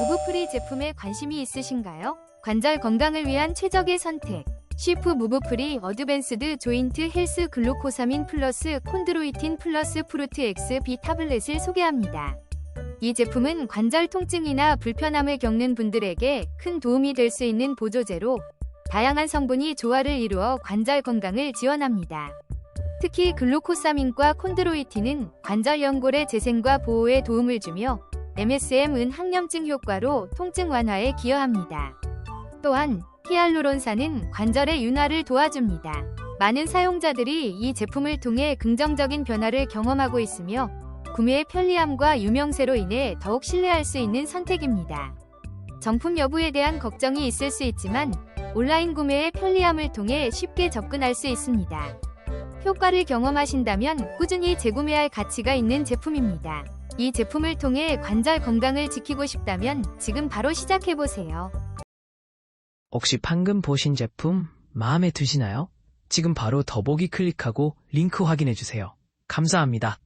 무브프리 제품에 관심이 있으신가요? 관절 건강을 위한 최적의 선택. 쉬프 무브프리 어드밴스드 조인트 헬스 글루코사민 플러스 콘드로이틴 플러스 프루트 비 타블렛을 소개합니다. 이 제품은 관절 통증이나 불편함을 겪는 분들에게 큰 도움이 될 수 있는 보조제로 다양한 성분이 조화를 이루어 관절 건강을 지원합니다. 특히 글루코사민과 콘드로이틴은 관절 연골의 재생과 보호에 도움을 주며 MSM은 항염증 효과로 통증 완화에 기여합니다. 또한 히알루론산은 관절의 윤활을 도와줍니다. 많은 사용자들이 이 제품을 통해 긍정적인 변화를 경험하고 있으며 구매의 편리함과 유명세로 인해 더욱 신뢰할 수 있는 선택입니다. 정품 여부에 대한 걱정이 있을 수 있지만 온라인 구매의 편리함을 통해 쉽게 접근할 수 있습니다. 효과를 경험하신다면 꾸준히 재구매할 가치가 있는 제품입니다. 이 제품을 통해 관절 건강을 지키고 싶다면 지금 바로 시작해보세요. 혹시 방금 보신 제품 마음에 드시나요? 지금 바로 더보기 클릭하고 링크 확인해주세요. 감사합니다.